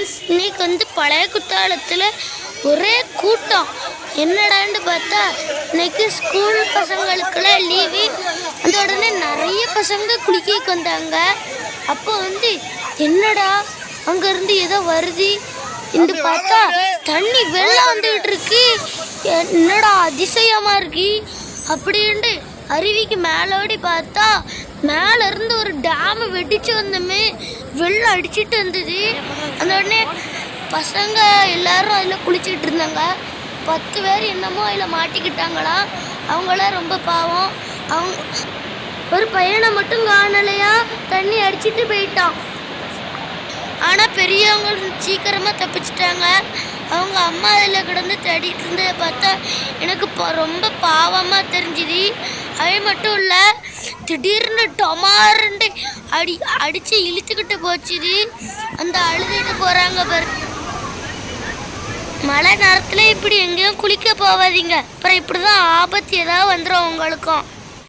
Friends இன்னைக்கு வந்து பழைய குத்தாலத்தில் ஒரே கூட்டம். என்னடான்னு பார்த்தா இன்னைக்கு ஸ்கூல் பசங்களுக்கெல்லாம் லீவு அந்த உடனே நிறைய பசங்க குளிக்க வந்தாங்க. அப்போ வந்து என்னடா அங்கேருந்து ஏதோ வருது. இந்த பார்த்தா தண்ணி வெள்ளம் வந்துகிட்டு இருக்கு என்னடா அதிசயமா இருக்கு. அப்படின்ட்டு அருவிக்கு மேலோடி பார்த்தா மேல இருந்து ஒரு டேம் வெடிச்சு வந்தமே வெள்ளம் அடிச்சிட்டு வந்தது. உடனே பசங்க எல்லாரும் அதில் குளிச்சுட்டு இருந்தாங்க. பத்து பேர் என்னமோ அதில் மாட்டிக்கிட்டாங்களாம் அவங்களாம் ரொம்ப பாவம். அவங்க ஒரு பையனை மட்டும் காணலையா? தண்ணி அடிச்சிட்டு போயிட்டான். ஆனால் பெரியவங்க சீக்கிரமாக தப்பிச்சிட்டாங்க. அவங்க அம்மா அதில் கிடந்து தேடிட்டு இருந்ததை பார்த்தா எனக்கு ப- ரொம்ப பாவமாக தெரிஞ்சுது. அது மட்டும் இல்லை திடீர்னு டொமாருண்டு அடி அடித்து இழுத்துக்கிட்டு போச்சுது அந்த அழுதுகிட்டு போகிறாங்க பாரு. மழை நேரத்தில் இப்படி எங்கேயும் குளிக்க போகாதீங்க. அப்புறம் இப்படி தான் ஆபத்து ஏதாவது வந்துடும் உங்களுக்கும்